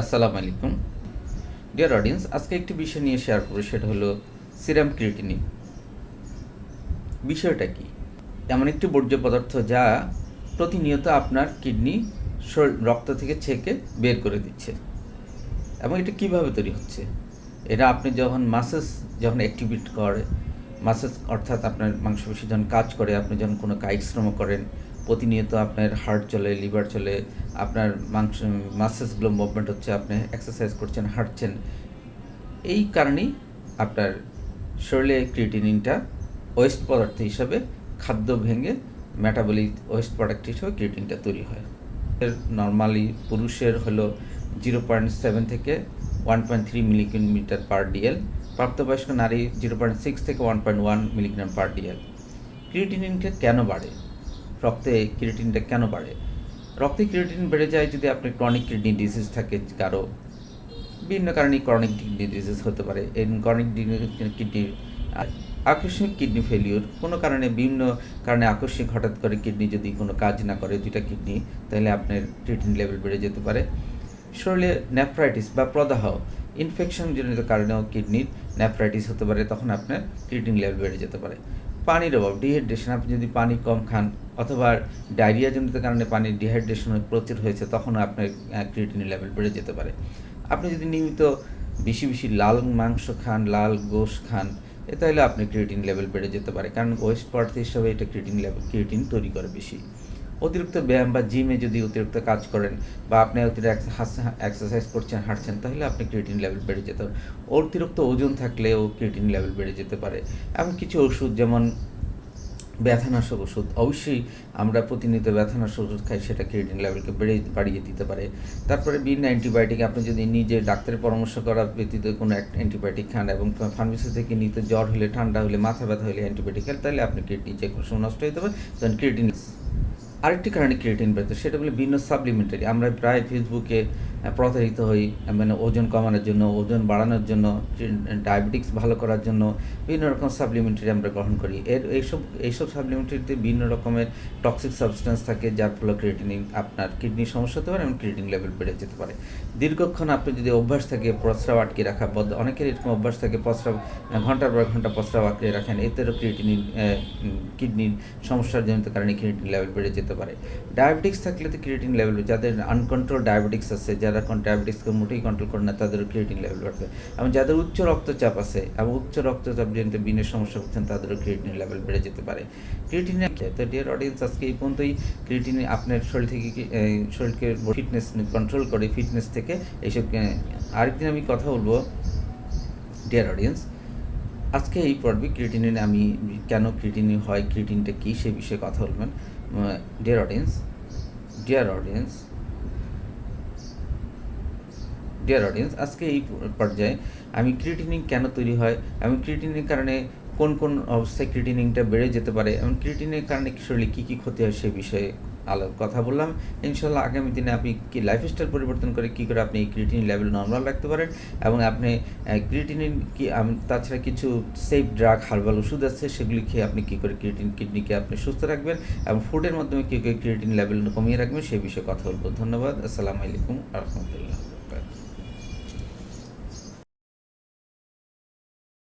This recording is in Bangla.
আসসালামু আলাইকুম। ডিয়ার অডিয়েন্স আজকে একটি বিষয় নিয়ে শেয়ার করব, সেটা হলো সিরাম ক্রিয়েটিনিন বিষয়টা কি? এমন একটি বর্জ্য পদার্থ যা প্রতিনিয়ত আপনার কিডনি রক্ত থেকে ছেঁকে বের করে দিচ্ছে। এবং এটা কীভাবে তৈরি হচ্ছে? এটা আপনি যখন মাসেস যখন অ্যাক্টিভেট করে মাসেস অর্থাৎ আপনার মাংসপেশি যখন কাজ করে, আপনি যখন কোনো কায়িক শ্রম করেন, প্রতিনিয়ত আপনার হার্ট চলে লিভার চলে আপনার মাংস, মাসেসগুলো মুভমেন্ট হচ্ছে, আপনি এক্সারসাইজ করছেন, হাঁটছেন, এই কারণেই আপনার শরীরে ক্রিয়েটিনিনটা ওয়েস্ট পদার্থ হিসাবে খাদ্য ভেঙে মেটাবলিক ওয়েস্ট প্রোডাক্ট হিসেবে ক্রিয়েটিনটা তৈরি হয়। এর নর্মালি পুরুষের হলো জিরো পয়েন্ট সেভেন থেকে one point three millimetre per DL প্রাপ্তবয়স্ক নারী জিরো পয়েন্ট সিক্স থেকে one point one milligram per DL ক্রিয়েটিনিনটা কেন বাড়ে? রক্তে ক্রিয়েটিনটা কেন বাড়ে? রক্তে ক্রিয়েটিন বেড়ে যায় যদি আপনি ক্রনিক কিডনি ডিজিজ থাকে কারও। বিভিন্ন কারণে ক্রনিক কিডনি ডিজিজ হতে পারে। এই ক্রনিক কিডনি আকস্মিক কিডনি ফেলিওর কোনো কারণে বিভিন্ন কারণে আকস্মিক হঠাৎ করে কিডনি যদি কোনো কাজ না করে দুইটা কিডনি তাহলে আপনার ক্রিয়েটিন লেভেল বেড়ে যেতে পারে। শরীরে নেফ্রাইটিস বা প্রদাহ ইনফেকশন জনিত কারণেও কিডনির নেফ্রাইটিস হতে পারে, তখন আপনার ক্রিয়েটিন লেভেল বেড়ে যেতে পারে। পানির অভাব ডিহাইড্রেশন আপনি যদি পানি কম খান অথবা ডায়রিয়া জনিত কারণে পানির ডিহাইড্রেশন প্রচুর হয়েছে তখনও আপনার ক্রিয়েটিন লেভেল বেড়ে যেতে পারে। আপনি যদি নিয়মিত বেশি বেশি লাল মাংস খান, লাল গোশ খান, এ তাহলে আপনি ক্রিয়েটিন লেভেল বেড়ে যেতে পারে। কারণ ওয়েস্ট পার্ট হিসাবে এটা ক্রিয়েটিন লেভেল ক্রিয়েটিন তৈরি করে বেশি। অতিরিক্ত ব্যায়াম বা জিমে যদি অতিরিক্ত কাজ করেন বা আপনি অতিরিক্ত এক্সারসাইজ করছেন, হাঁটছেন, তাহলে আপনি ক্রিয়েটিন লেভেল বেড়ে যেতে পারে। অতিরিক্ত ওজন থাকলেও ক্রিয়েটিন লেভেল বেড়ে যেতে পারে। এমন কিছু ওষুধ যেমন ব্যথানাশক ওষুধ, অবশ্যই আমরা প্রতিনিয়ত ব্যথানাশক ওষুধ খাই, সেটা ক্রিয়েটিন লেভেলকে বেড়ে, বাড়িয়ে দিতে পারে। তারপরে বিভিন্ন অ্যান্টিবায়োটিক আপনি যদি নিজে ডাক্তারের পরামর্শ করা ব্যতীত কোনো অ্যান্টিবায়োটিক খান এবং ফার্মেসি থেকে নিতে জ্বর হলে, ঠান্ডা হলে, মাথা ব্যথা হলে অ্যান্টিবায়োটিক খান, তাহলে আপনি কিডনি যে কোনো সময় নষ্ট হতে পারে তখন ক্রিয়েটিন আরেকটি কারণে ক্রিয়েটিন বেড়েছে সেটা বলে ভিন্ন সাপ্লিমেন্টারি আমরা প্রায় ফেসবুকে প্রতারিত হই মানে ওজন কমানোর জন্য, ওজন বাড়ানোর জন্য ডায়াবেটিক্স ভালো করার জন্য বিভিন্ন রকম সাপ্লিমেন্টারি আমরা গ্রহণ করি। এর, এইসব এইসব সাপ্লিমেন্টারিতে বিভিন্ন রকমের টক্সিক সাবস্টেন্স থাকে, যার ফলে ক্রিয়েটিনিন আপনার কিডনির সমস্যা হতে পারে এবং ক্রিয়েটিন লেভেল বেড়ে যেতে পারে। দীর্ঘক্ষণ আপনি যদি অভ্যাস থাকে প্রস্রাব আটকে রাখা বদ্ধ অনেকের এরকম অভ্যাস থাকে, প্রস্রাব ঘণ্টার পর ঘণ্টা প্রস্রাব আটকে রাখেন এতেও ক্রিয়েটিনিন কিডনির সমস্যার জনিত কারণে ক্রিয়েটিন লেভেল বেড়ে যেতে পারে। ডায়াবেটিক্স থাকলে তো ক্রিয়েটিন লেভেল যাদের আনকন্ট্রোল ডায়াবেটিক্স আছে যারা ডায়াবেটিক্সকে মোটেই কন্ট্রোল করে না, তাদের ক্রিয়েটিন লেভেল বাড়বে। এবং যাদের উচ্চ রক্তচাপ আছে, এবং উচ্চ রক্তচাপ জনিত বিনের সমস্যা হচ্ছেন তাদেরও ক্রিয়েটিন লেভেল বেড়ে যেতে পারে। ক্রিয়েটিন তো ডিয়ার অডিয়েন্স আজকে এই পর্যন্তই। ক্রিয়েটিন আপনার শরীর থেকে শরীরকে ফিটনেস কন্ট্রোল করে ফিটনেস থেকে এইসব আরেকদিন আমি কথা বলব ডিয়ার অডিয়েন্স আজকে এই পর্বে ক্রিয়েটিনে আমি কেন ক্রিয়েটিনি হয় ক্রিয়েটিনটা কী, সে বিষয়ে কথা বলবেন। Dear audience dear audience dear audience আজকে এই পর্যায়ে আমি ক্রিয়েটিনিং কেন তৈরি হয়? এবং ক্রিয়েটিনের কারণে কোন কোন অবস্থায় ক্রিয়েটিনিংটা বেড়ে যেতে পারে? এবং ক্রিয়েটিনের কারণে শরীরে কী কী ক্ষতি হয় সে বিষয়ে আলো কথা বললাম। ইনশাল্লাহ আগামী দিনে আপনি কি লাইফস্টাইল পরিবর্তন করে কী করে আপনি এই ক্রিয়েটিন লেভেল নর্মাল রাখতে পারেন? এবং আপনি ক্রিয়েটিনিন কি তাছাড়া কিছু সেফ ড্রাগ হার্বাল ওষুধ আছে, সেগুলি খেয়ে আপনি কী করে ক্রিয়েটিন কিডনিকে আপনি সুস্থ রাখবেন এবং ফুডের মাধ্যমে কী করে ক্রিয়েটিন লেভেল কমিয়ে রাখবেন সেই বিষয়ে কথা বলব। ধন্যবাদ। আসসালামু আলাইকুম রহমতুল্লাহ